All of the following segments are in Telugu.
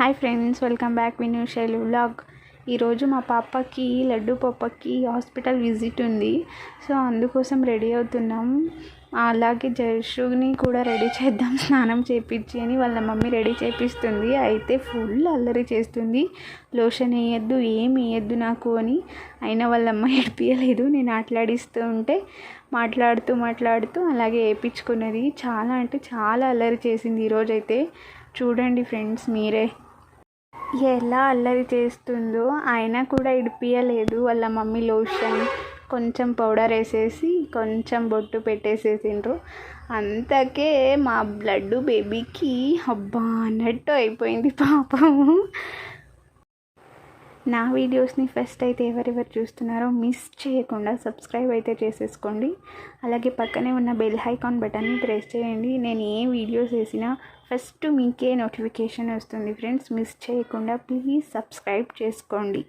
హాయ్ ఫ్రెండ్స్ వెల్కమ్ బ్యాక్ విన్యూ శైలు వ్లాగ్. ఈరోజు మా పాపకి లడ్డు పప్పకి హాస్పిటల్ విజిట్ ఉంది. సో అందుకోసం రెడీ అవుతున్నాం. అలాగే జయశ్రుని కూడా రెడీ చేద్దాం స్నానం చేపించి అని వాళ్ళ మమ్మీ రెడీ చేపిస్తుంది. అయితే ఫుల్ అల్లరి చేస్తుంది. లోషన్ వేయద్దు ఏం వేయద్దు నాకు అని. అయినా వాళ్ళ అమ్మ ఏడిపించలేదు నేను ఆటలాడిస్తూ ఉంటే మాట్లాడుతూ మాట్లాడుతూ అలాగే వేయించుకున్నది. చాలా అంటే చాలా అల్లరి చేసింది ఈరోజైతే చూడండి ఫ్రెండ్స్ మీరే. ఎలా అల్లరి చేస్తుందో అయినా కూడా ఇడిపియలేదు. వాళ్ళ మమ్మీ లోషన్ కొంచెం పౌడర్ వేసేసి కొంచెం బొట్టు పెట్టేసేసిండ్రు. అంతకే మా బ్లడ్ బేబీకి అబ్బా అన్నట్టు అయిపోయింది పాపము. నా వీడియోస్ని ఫస్ట్ అయితే ఎవరెవరు చూస్తున్నారో మిస్ చేయకుండా సబ్స్క్రైబ్ అయితే చేసేసుకోండి. అలాగే పక్కనే ఉన్న బెల్ ఐకాన్ బటన్ని ప్రెస్ చేయండి. నేను ఏ వీడియోస్ వేసినా ఫస్ట్ మీకే నోటిఫికేషన్ వస్తుంది ఫ్రెండ్స్. మిస్ చేయకుండా ప్లీజ్ సబ్స్క్రైబ్ చేసుకోండి.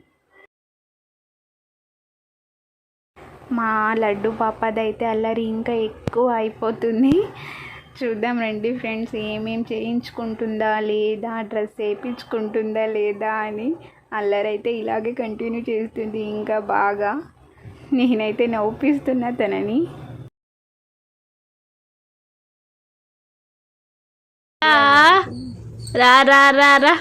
మా లడ్డు పాపదైతే అల్లరి ఇంకా ఎక్కువ అయిపోతుంది. చూద్దాం రండి ఫ్రెండ్స్ ఏమేం చేయించుకుంటుందా లేదా డ్రెస్ వేయించుకుంటుందా లేదా అని అల్లరైతే ఇలాగే కంటిన్యూ చేస్తుంది ఇంకా బాగా. నేనైతే నవ్విస్తున్నా తనని. రా రా రా రా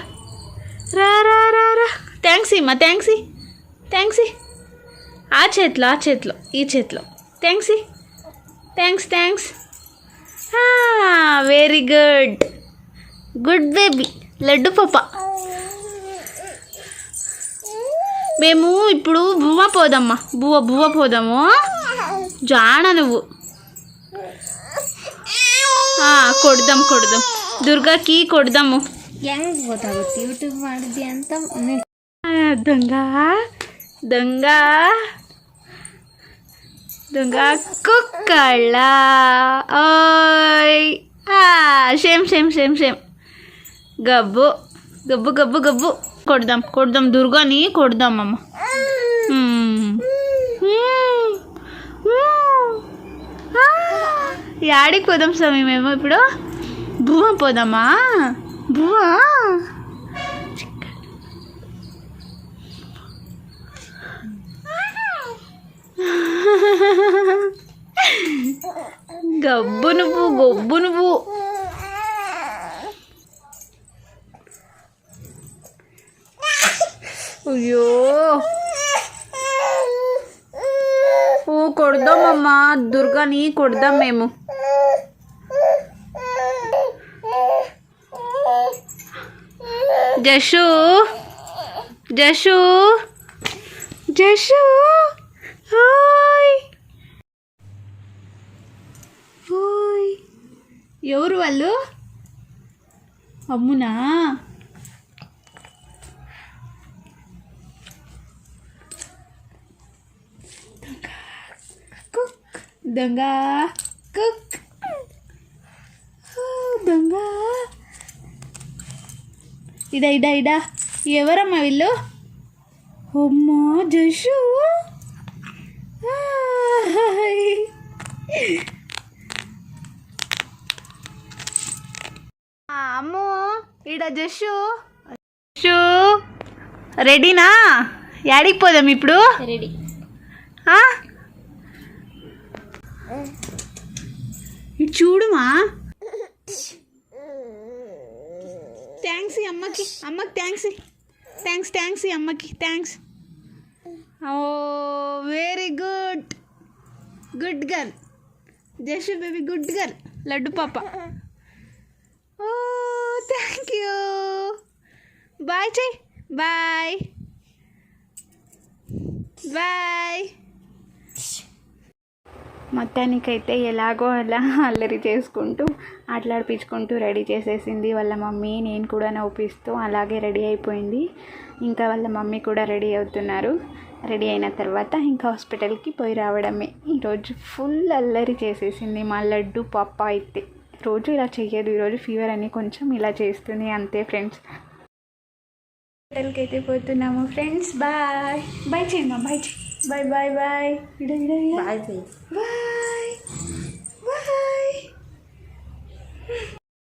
రా. రా రా రా థ్యాంక్స్ ఇమ్మా థ్యాంక్స్ థ్యాంక్స్ ఆ చేతిలో ఆ చేతిలో ఈ చేతిలో. Thanks thanks thanks very good good baby Laddu పాప. మేము ఇప్పుడు బువ్వ పోదమ్మా బువ్వ బువ్వ పోదాము జాన నువ్వు ఆ, కొడదాం కొడదాం దుర్గాకి కొడదాము ಹೆಂಗ್ ಗೊತ್ತಾಗುತ್ತೆ ಯೂಟ್ಯೂಬ್ ಮಾಡಿದ್ಯಾ ಅಂತ ఆ, దొంగ దొంగ దొంగ కుక్కళ్ళ ఓయ్ ఆ, షేమ్ షేమ్ షేమ్ షేమ్ గబ్బు గబ్బు గబ్బు గబ్బు కొడదాం కొడదాం. దుర్గాని కొడదాం అమ్మ. యాడికి పోదాం స్వామి మేము ఇప్పుడు? భూమా పోదామా? భూమా గబ్బు నువ్వు గొబ్బు నువ్వు. అయ్యో. ఓ కొడదామమ్మా దుర్గాని కొడదాం మేము. జషు. జషు. జషు. హాయ్. ఎవరు వాళ్ళు? అమ్మునా కుక్ దొంగ. కుక్. దొంగ. ఇదా ఇదా ఇదా ఎవరమ్మా వీళ్ళు? అమ్మా జషు. అమ్ము ఈడ జషు. జషు రెడీనా? యాడికి పోదాం ఇప్పుడు? ఆ? ఇటు చూడుమా థ్యాంక్స్ అమ్మకి. అమ్మకి థ్యాంక్స్ థ్యాంక్స్ థ్యాంక్స్ అమ్మకి. థ్యాంక్స్ ఓ very good good girl Jashu baby good girl Laddu పాప. ఓ థ్యాంక్ యూ బాయ్ చెయ్యి బాయ్ బాయ్ మొత్తానికైతే ఎలాగో అలా అల్లరి చేసుకుంటూ ఆటలాడిపించుకుంటూ రెడీ చేసేసింది వాళ్ళ మమ్మీ. నేను కూడా నవ్విస్తూ అలాగే రెడీ అయిపోయింది. ఇంకా వాళ్ళ మమ్మీ కూడా రెడీ అవుతున్నారు. రెడీ అయిన తర్వాత ఇంకా హాస్పిటల్కి పోయి రావడమే. ఈరోజు ఫుల్ అల్లరి చేసేసింది మా లడ్డు పాప అయితే రోజు ఇలా చెయ్యదు ఈరోజు ఫీవర్ అని కొంచెం ఇలా చేస్తుంది అంతే ఫ్రెండ్స్. హాస్పిటల్కి అయితే పోతున్నాము ఫ్రెండ్స్. బాయ్. బాయ్ చేయమ్మా బాయ్ చేయి. బాయ్ బాయ్ బాయ్ ఇడ బాయ్ బాయ్ బాయ్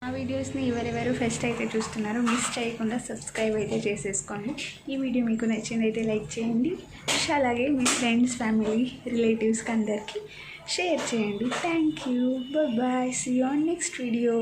నా వీడియోస్ని ఎవరెవరు ఫస్ట్ అయితే చూస్తున్నారో మిస్ చేయకుండా సబ్స్క్రైబ్ అయితే చేసేసుకోండి. ఈ వీడియో మీకు నచ్చిందైతే లైక్ చేయండి. అలాగే మీ ఫ్రెండ్స్ ఫ్యామిలీ రిలేటివ్స్కి అందరికీ షేర్ చేయండి. Thank you bye see on next video